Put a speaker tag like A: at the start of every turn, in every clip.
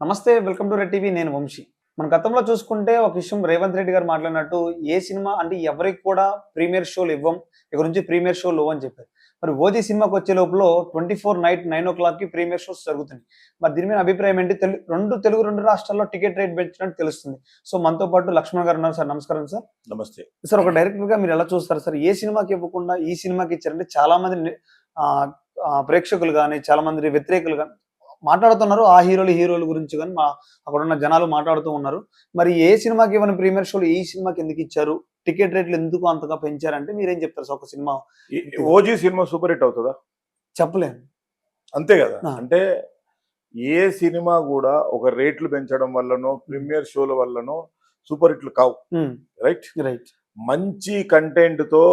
A: నమస్తే welcome to red TV. నేను వంశీ. మన గతంలో చూసుకుంటే ఒక విషయం రేవంత్ రెడ్డి గారు మాట్లాడినట్టు ఏ సినిమా అంటే ఎవరికి కూడా ప్రీమియర్ షోలు ఇవ్వం ఇక్కడ నుంచి ప్రీమియర్ షోలు అని చెప్పారు. మరి ఓజీ సినిమాకి వచ్చే లోపల ట్వంటీ ఫోర్ నైట్ నైన్ ఓ క్లాక్కి ప్రీమియర్ షోస్ జరుగుతుంది మరి దీని మీద అభిప్రాయం ఏంటి? తెలు రెండు తెలుగు రెండు రాష్ట్రాల్లో టికెట్ రేట్ పెంచినట్టు తెలుస్తుంది. సో మనతో పాటు లక్ష్మణ్ గారు ఉన్నారు సార్. నమస్కారం సార్.
B: నమస్తే.
A: సార్ ఒక డైరెక్టర్గా మీరు ఎలా చూస్తారు సార్? ఏ సినిమాకి ఇవ్వకుండా ఈ సినిమాకి ఇచ్చారంటే చాలా మంది ప్రేక్షకులు కానీ చాలా మంది వ్యతిరేకులు కానీ మాట్లాడుతున్నారు. ఆ హీరోలు హీరోల గురించి కానీ మా అక్కడ ఉన్న జనాలు మాట్లాడుతూ ఉన్నారు. మరి ఏ సినిమాకి ఇవ్వని ప్రీమియర్ షోలు ఈ సినిమాకి ఎందుకు ఇచ్చారు? టికెట్ రేట్లు ఎందుకు అంతగా పెంచారంటే మీరేం చెప్తారు సార్ ఒక cinema?
B: OG cinema super hit అవుతుందా?
A: చెప్పలేను.
B: అంతే కదా. అంటే ఏ సినిమా కూడా ఒక రేట్లు పెంచడం వల్లనో ప్రీమియర్ షోల వల్లనో సూపర్ హిట్లు కావు. రైట్?
A: రైట్.
B: మంచి కంటెంట్తో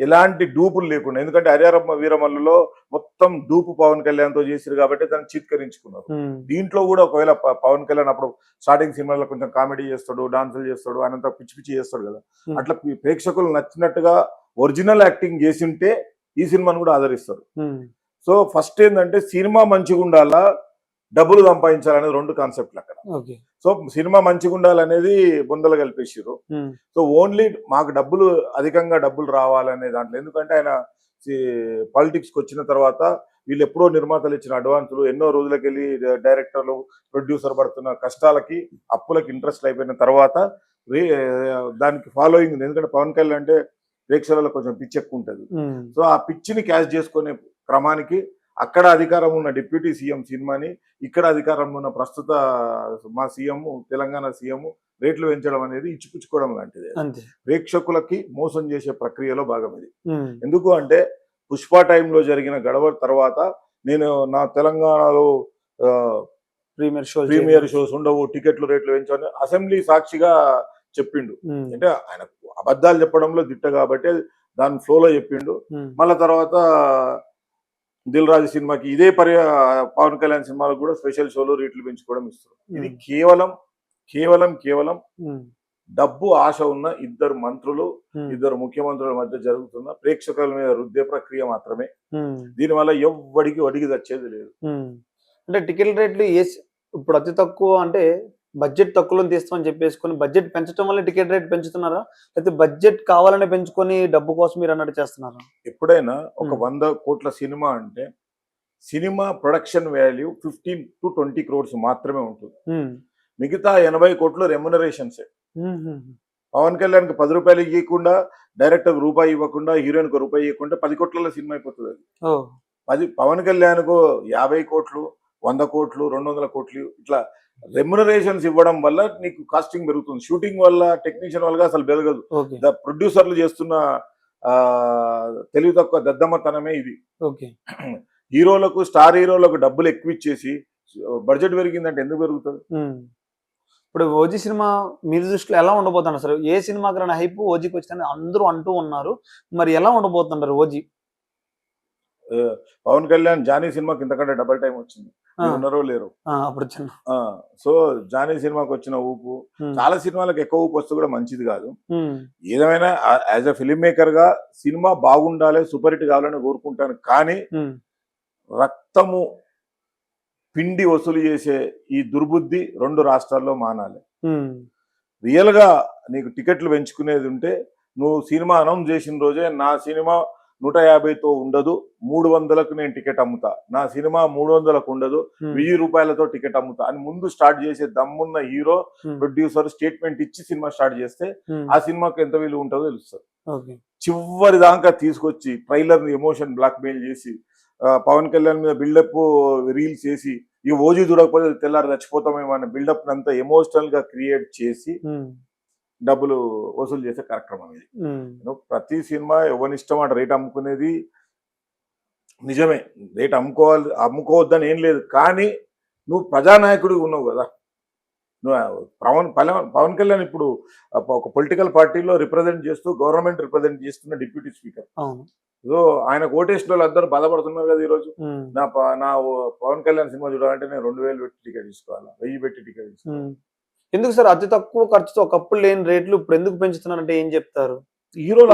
B: ఎలాంటి డూపులు లేకుండా ఎందుకంటే హరిహరమ్మ వీరమల్లులో మొత్తం డూపు పవన్ కళ్యాణ్తో చేసిరు కాబట్టి దాన్ని చిత్కరించుకున్నారు. దీంట్లో కూడా ఒకవేళ పవన్ కళ్యాణ్ అప్పుడు స్టార్టింగ్ సినిమాలో కొంచెం కామెడీ చేస్తాడు డాన్సులు చేస్తాడు అనంత పిచ్చి పిచ్చి చేస్తాడు కదా. అట్లా ప్రే- ప్రేక్షకులు నచ్చినట్టుగా ఒరిజినల్ యాక్టింగ్ చేసి ఉంటే ఈ సినిమాను కూడా ఆదరిస్తారు. సో ఫస్ట్ ఏంటంటే సినిమా మంచిగా ఉండాలా డబ్బులు సంపాదించాలనేది రెండు కాన్సెప్ట్లు అక్కడ. సో సినిమా మంచిగా ఉండాలనేది బొందలు కలిపేసారు సో ఓన్లీ మాకు డబ్బులు అధికంగా డబ్బులు రావాలనే దాంట్లో. ఎందుకంటే ఆయన పాలిటిక్స్కి వచ్చిన తర్వాత వీళ్ళు ఎప్పుడో నిర్మాతలు ఇచ్చిన అడ్వాన్సులు ఎన్నో రోజులకి వెళ్ళి డైరెక్టర్లు ప్రొడ్యూసర్ పడుతున్న కష్టాలకి అప్పులకి ఇంట్రెస్ట్ అయిపోయిన తర్వాత దానికి ఫాలోయింగ్ ఉంది. ఎందుకంటే పవన్ కళ్యాణ్ అంటే ప్రేక్షకులలో కొంచెం పిచ్చి ఎక్కువ ఉంటుంది సో ఆ పిచ్చిని క్యాష్ చేసుకునే క్రమానికి అక్కడ అధికారం ఉన్న డిప్యూటీ సీఎం సినిమాని ఇక్కడ అధికారం ఉన్న ప్రస్తుత మా సీఎం తెలంగాణ సీఎం రేట్లు పెంచడం అనేది ఇచ్చిపుచ్చుకోవడం లాంటిది. ప్రేక్షకులకి మోసం చేసే ప్రక్రియలో భాగం ఇది. ఎందుకు అంటే పుష్ప టైంలో జరిగిన గడవ తర్వాత నేను నా తెలంగాణలో
A: ప్రీమియర్ షో
B: ప్రీమియర్ షోస్ ఉండవు టికెట్లు రేట్లు పెంచని అసెంబ్లీ సాక్షిగా చెప్పిండు. అంటే ఆయన అబద్ధాలు చెప్పడంలో దిట్ట కాబట్టి దాని ఫ్లోలో చెప్పిండు. మళ్ళా తర్వాత దిల్ రాజు సినిమాకి ఇదే పర్య పవన్ కళ్యాణ్ సినిమాలకు కూడా స్పెషల్ షోలు రేట్లు పెంచుకోవడం ఇస్తారు ఇది కేవలం కేవలం కేవలం డబ్బు ఆశ ఉన్న ఇద్దరు మంత్రులు ఇద్దరు ముఖ్యమంత్రుల మధ్య జరుగుతున్న ప్రేక్షకుల మీద రుద్దే ప్రక్రియ మాత్రమే. దీనివల్ల ఎవ్వడికి వడికి తెచ్చేది లేదు.
A: అంటే టికెట్ రేట్లు ఇప్పుడు అతి తక్కువ అంటే బడ్జెట్ తక్కువలో తీస్తామని చెప్పేసుకొని బడ్జెట్ పెంచడం వల్ల టికెట్ రేట్ పెంచుతున్నారా? లేకపోతే బడ్జెట్ కావాలని పెంచుకొని డబ్బు కోసం మీరు అన్నట్టు చేస్తున్నారా?
B: ఎప్పుడైనా ఒక. వంద కోట్ల సినిమా అంటే cinema production value fifteen to twenty crores మాత్రమే ఉంటుంది. మిగతా ఎనభై కోట్లు రెమ్యునరేషన్స్. పవన్ కళ్యాణ్కి పది రూపాయలు ఇవ్వకుండా డైరెక్టర్ రూపాయి ఇవ్వకుండా హీరోయిన్కి రూపాయి ఇవ్వకుండా పది కోట్ల సినిమా అయిపోతుంది అది. పది పవన్ కళ్యాణ్కు యాభై కోట్లు వంద కోట్లు రెండు వందల కోట్లు ఇట్లా రెమ్యునరేషన్స్ ఇవ్వడం వల్ల నీకు కాస్టింగ్ పెరుగుతుంది. షూటింగ్ వల్ల టెక్నీషియన్ వల్ల అసలు పెరగదు. ద ప్రొడ్యూసర్లు చేస్తున్న తెలివి తక్కువ దద్దమ్మతనమే ఇది.
A: ఓకే.
B: హీరోలకు స్టార్ హీరోలకు డబ్బులు ఎక్కువ ఇచ్చేసి బడ్జెట్ పెరిగిందంటే ఎందుకు పెరుగుతుంది.
A: ఇప్పుడు ఓజీ సినిమా మీ దృష్టిలో ఎలా ఉండబోతున్నారు సార్? ఏ సినిమాకి రాని హైప్ ఓజీకి వచ్చిందని అందరూ అంటూ ఉన్నారు. మరి ఎలా ఉండబోతున్నారు ఓజీ?
B: పవన్ కళ్యాణ్ జానీ సినిమాకి ఇంతకంటే డబల్ టైం వచ్చింది. ఉన్నారో లేరు. సో జానీ సినిమాకి వచ్చిన ఊపు చాలా సినిమాలకు ఎక్కువ ఊపు వస్తే కూడా మంచిది కాదు.
A: ఉమ్,
B: ఏదేమైనా యాజ్ అ ఫిలిం మేకర్గా సినిమా బాగుండాలి సూపర్ హిట్ కావాలని కోరుకుంటాను. కానీ రక్తము పిండి వసూలు చేసే ఈ దుర్బుద్ధి రెండు రాష్ట్రాల్లో మానాలి. రియల్గా నీకు టికెట్లు పెంచుకునేది ఉంటే నువ్వు సినిమా అనౌన్స్ చేసిన రోజే నా సినిమా నూట యాభైతో ఉండదు మూడు వందలకు నేను టికెట్ అమ్ముతా. నా సినిమా మూడు వందలకు ఉండదు వెయ్యి రూపాయలతో టికెట్ అమ్ముతా. అని ముందు స్టార్ట్ చేసే దమ్మున్న హీరో ప్రొడ్యూసర్ స్టేట్మెంట్ ఇచ్చి సినిమా స్టార్ట్ చేస్తే ఆ సినిమాకి ఎంత విలువ ఉంటుందో తెలుస్తుంది. చివరి దాకా తీసుకొచ్చి ట్రైలర్ని ఎమోషన్ బ్లాక్ మెయిల్ చేసి పవన్ కళ్యాణ్ మీద బిల్డప్ రీల్స్ చేసి ఈ ఓజీ చూడకపోతే తెల్లారి చచ్చిపోతామేమో అనే బిల్డప్ అంతా ఎమోషనల్గా క్రియేట్ చేసి డబ్బులు వసూలు చేసే కార్యక్రమం ఇది. ప్రతి సినిమా ఎవరి ఇష్టం అటు రేట్ అమ్ముకునేది నిజమే. రేట్ అమ్ముకోవాలి అమ్ముకోవద్దని ఏం లేదు. కానీ నువ్వు ప్రజానాయకుడు ఉన్నావు కదా. నువ్వు పవన్ పవన్ కళ్యాణ్ ఇప్పుడు ఒక పొలిటికల్ పార్టీలో రిప్రజెంట్ చేస్తూ గవర్నమెంట్ రిప్రజెంట్ చేస్తున్న డిప్యూటీ స్పీకర్. సో ఆయన ఓటేసిన వాళ్ళు అందరూ బాధపడుతున్నారు కదా ఈరోజు. నా నా పవన్ కళ్యాణ్ సినిమా చూడాలంటే నేను రెండు వేలు పెట్టి టికెట్ తీసుకోవాలా? వెయ్యి పెట్టి టికెట్ తీసుకోవాలి.
A: ఎందుకు సార్ అతి తక్కువ ఖర్చుతో ఒకప్పుడు లేని రేట్లు ఇప్పుడు ఎందుకు పెంచుతున్నారంటే ఏం చెప్తారు?
B: హీరోల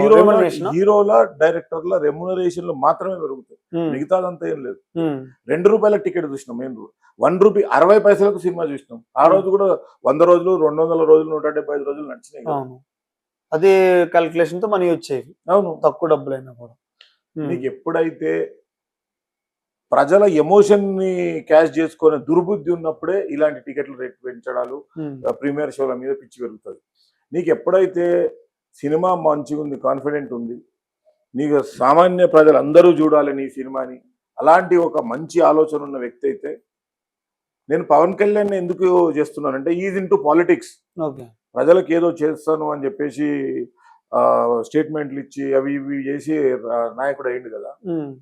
B: హీరోల? హీరోల డైరెక్టర్ల రెమ్యునరేషన్లు మాత్రమే పెరుగుతాయి. మిగతాదంతా ఏం లేదు. రెండు రూపాయల టికెట్ చూసినాం మెయిన్ వన్ రూపీ అరవై పైసలకు సినిమా చూసినాం. ఆ రోజు కూడా వంద రోజులు రెండు వందల రోజులు నూట డెబ్బై ఐదు రోజులు నడిచినాయి
A: అదే క్యాల్కులేషన్తో మనీ వచ్చేవి.
B: అవును.
A: తక్కువ డబ్బులైనా కూడా.
B: నీకు ఎప్పుడైతే ప్రజల ఎమోషన్ని క్యాష్ చేసుకునే దుర్బుద్ధి ఉన్నప్పుడే ఇలాంటి టికెట్లు రేట్ పెంచడాలు
A: ఉమ్,
B: ప్రీమియర్ షోల మీద పిచ్చి పెరుగుతుంది. నీకు ఎప్పుడైతే సినిమా మంచిగా ఉంది కాన్ఫిడెంట్ ఉంది నీకు సామాన్య ప్రజలు అందరూ చూడాలి నీ సినిమాని అలాంటి ఒక మంచి ఆలోచన ఉన్న వ్యక్తి అయితే నేను పవన్ కళ్యాణ్ ఎందుకు చేస్తున్నానంటే ఈజ్ ఇన్ టు పాలిటిక్స్ ప్రజలకు ఏదో చేస్తాను అని చెప్పేసి స్టేట్మెంట్లు ఇచ్చి అవి ఇవి చేసి నాయకుడు అయింది కదా.
A: ఉమ్,